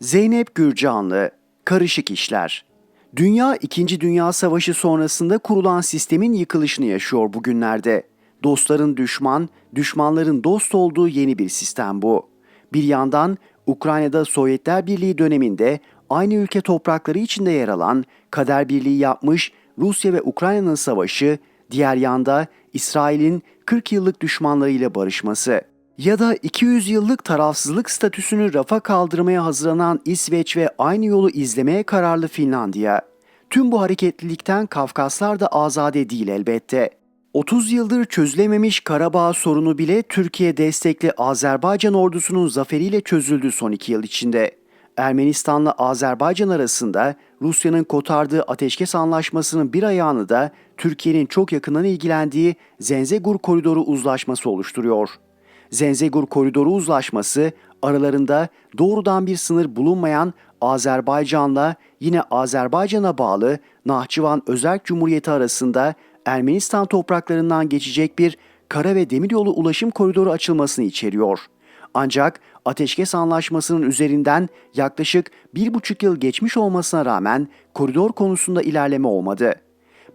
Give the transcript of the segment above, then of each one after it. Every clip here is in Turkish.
Zeynep Gürcanlı, Karışık İşler. Dünya 2. Dünya Savaşı sonrasında kurulan sistemin yıkılışını yaşıyor bugünlerde. Dostların düşman, düşmanların dost olduğu yeni bir sistem bu. Bir yandan Ukrayna'da Sovyetler Birliği döneminde aynı ülke toprakları içinde yer alan kader birliği yapmış Rusya ve Ukrayna'nın savaşı, diğer yanda İsrail'in 40 yıllık düşmanlarıyla barışması ya da 200 yıllık tarafsızlık statüsünü rafa kaldırmaya hazırlanan İsveç ve aynı yolu izlemeye kararlı Finlandiya. Tüm bu hareketlilikten Kafkaslar da azade değil elbette. 30 yıldır çözülememiş Karabağ sorunu bile Türkiye destekli Azerbaycan ordusunun zaferiyle çözüldü son iki yıl içinde. Ermenistan'la Azerbaycan arasında Rusya'nın kotardığı ateşkes anlaşmasının bir ayağını da Türkiye'nin çok yakından ilgilendiği Zenzegur Koridoru uzlaşması oluşturuyor. Zenzegur Koridoru uzlaşması aralarında doğrudan bir sınır bulunmayan Azerbaycan'la yine Azerbaycan'a bağlı Nahçıvan Özerk Cumhuriyeti arasında Ermenistan topraklarından geçecek bir kara ve demiryolu ulaşım koridoru açılmasını içeriyor. Ancak ateşkes anlaşmasının üzerinden yaklaşık bir buçuk yıl geçmiş olmasına rağmen koridor konusunda ilerleme olmadı.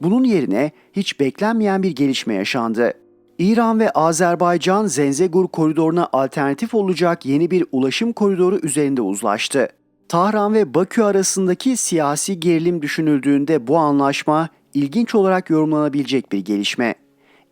Bunun yerine hiç beklenmeyen bir gelişme yaşandı. İran ve Azerbaycan Zenzegur koridoruna alternatif olacak yeni bir ulaşım koridoru üzerinde uzlaştı. Tahran ve Bakü arasındaki siyasi gerilim düşünüldüğünde bu anlaşma ilginç olarak yorumlanabilecek bir gelişme.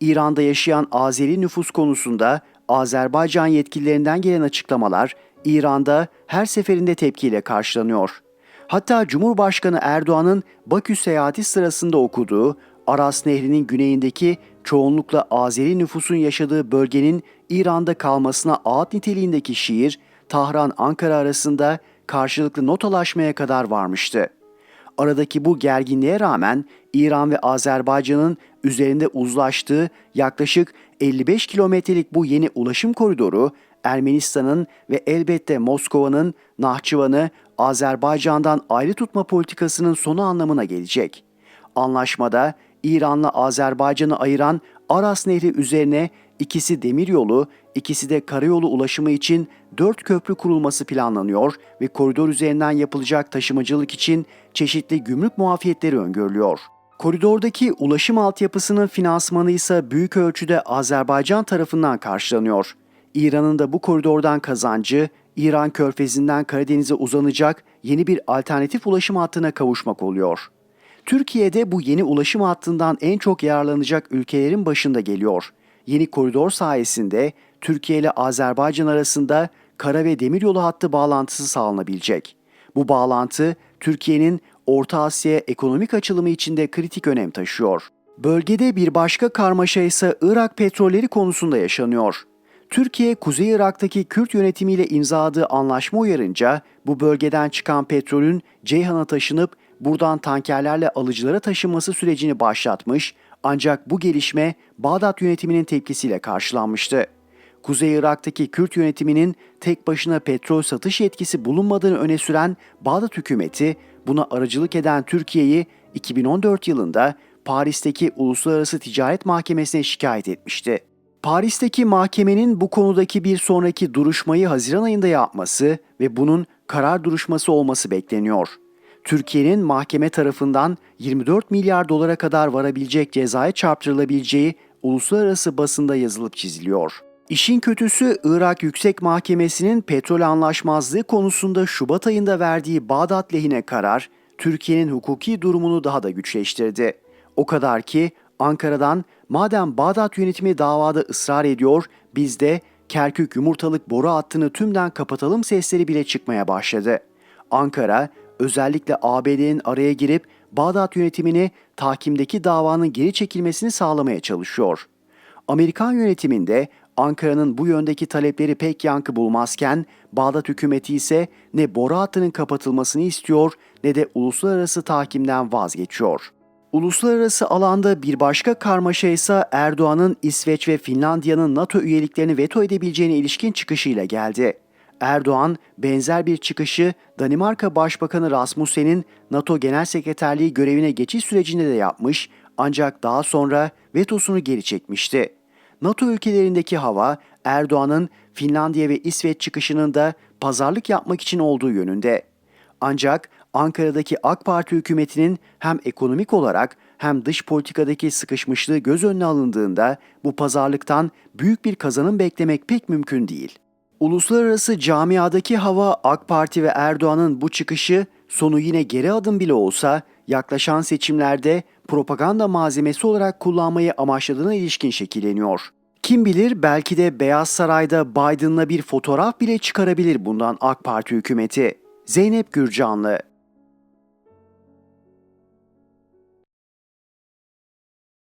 İran'da yaşayan Azeri nüfus konusunda Azerbaycan yetkililerinden gelen açıklamalar İran'da her seferinde tepkiyle karşılanıyor. Hatta Cumhurbaşkanı Erdoğan'ın Bakü seyahati sırasında okuduğu Aras Nehri'nin güneyindeki çoğunlukla Azeri nüfusun yaşadığı bölgenin İran'da kalmasına ağıt niteliğindeki şiir, Tahran-Ankara arasında karşılıklı notalaşmaya kadar varmıştı. Aradaki bu gerginliğe rağmen İran ve Azerbaycan'ın üzerinde uzlaştığı yaklaşık 55 kilometrelik bu yeni ulaşım koridoru Ermenistan'ın ve elbette Moskova'nın Nahçıvan'ı Azerbaycan'dan ayrı tutma politikasının sonu anlamına gelecek. Anlaşmada İran'la Azerbaycan'ı ayıran Aras Nehri üzerine ikisi demiryolu, ikisi de karayolu ulaşımı için dört köprü kurulması planlanıyor ve koridor üzerinden yapılacak taşımacılık için çeşitli gümrük muafiyetleri öngörülüyor. Koridordaki ulaşım altyapısının finansmanı ise büyük ölçüde Azerbaycan tarafından karşılanıyor. İran'ın da bu koridordan kazancı, İran körfezinden Karadeniz'e uzanacak yeni bir alternatif ulaşım hattına kavuşmak oluyor. Türkiye'de bu yeni ulaşım hattından en çok yararlanacak ülkelerin başında geliyor. Yeni koridor sayesinde Türkiye ile Azerbaycan arasında kara ve demiryolu hattı bağlantısı sağlanabilecek. Bu bağlantı Türkiye'nin Orta Asya ekonomik açılımı içinde kritik önem taşıyor. Bölgede bir başka karmaşa ise Irak petrolleri konusunda yaşanıyor. Türkiye, Kuzey Irak'taki Kürt yönetimiyle imzaladığı anlaşma uyarınca bu bölgeden çıkan petrolün Ceyhan'a taşınıp buradan tankerlerle alıcılara taşınması sürecini başlatmış ancak bu gelişme Bağdat yönetiminin tepkisiyle karşılanmıştı. Kuzey Irak'taki Kürt yönetiminin tek başına petrol satış yetkisi bulunmadığını öne süren Bağdat hükümeti buna aracılık eden Türkiye'yi 2014 yılında Paris'teki Uluslararası Ticaret Mahkemesi'ne şikayet etmişti. Paris'teki mahkemenin bu konudaki bir sonraki duruşmayı Haziran ayında yapması ve bunun karar duruşması olması bekleniyor. Türkiye'nin mahkeme tarafından 24 milyar dolara kadar varabilecek cezaya çarptırılabileceği uluslararası basında yazılıp çiziliyor. İşin kötüsü Irak Yüksek Mahkemesi'nin petrol anlaşmazlığı konusunda Şubat ayında verdiği Bağdat lehine karar, Türkiye'nin hukuki durumunu daha da güçleştirdi. O kadar ki Ankara'dan madem Bağdat yönetimi davada ısrar ediyor, biz de Kerkük yumurtalık boru hattını tümden kapatalım sesleri bile çıkmaya başladı. Ankara özellikle ABD'nin araya girip Bağdat yönetimini tahkimdeki davanın geri çekilmesini sağlamaya çalışıyor. Amerikan yönetiminde Ankara'nın bu yöndeki talepleri pek yankı bulmazken Bağdat hükümeti ise ne boru hattının kapatılmasını istiyor ne de uluslararası tahkimden vazgeçiyor. Uluslararası alanda bir başka karmaşa ise Erdoğan'ın İsveç ve Finlandiya'nın NATO üyeliklerini veto edebileceğine ilişkin çıkışıyla geldi. Erdoğan benzer bir çıkışı Danimarka Başbakanı Rasmussen'in NATO Genel Sekreterliği görevine geçiş sürecinde de yapmış ancak daha sonra vetosunu geri çekmişti. NATO ülkelerindeki hava Erdoğan'ın Finlandiya ve İsveç çıkışının da pazarlık yapmak için olduğu yönünde. Ancak Ankara'daki AK Parti hükümetinin hem ekonomik olarak hem dış politikadaki sıkışmışlığı göz önüne alındığında bu pazarlıktan büyük bir kazanım beklemek pek mümkün değil. Uluslararası camiadaki hava AK Parti ve Erdoğan'ın bu çıkışı sonu yine geri adım bile olsa yaklaşan seçimlerde propaganda malzemesi olarak kullanmayı amaçladığına ilişkin şekilleniyor. Kim bilir belki de Beyaz Saray'da Biden'la bir fotoğraf bile çıkarabilir bundan AK Parti hükümeti. Zeynep Gürcanlı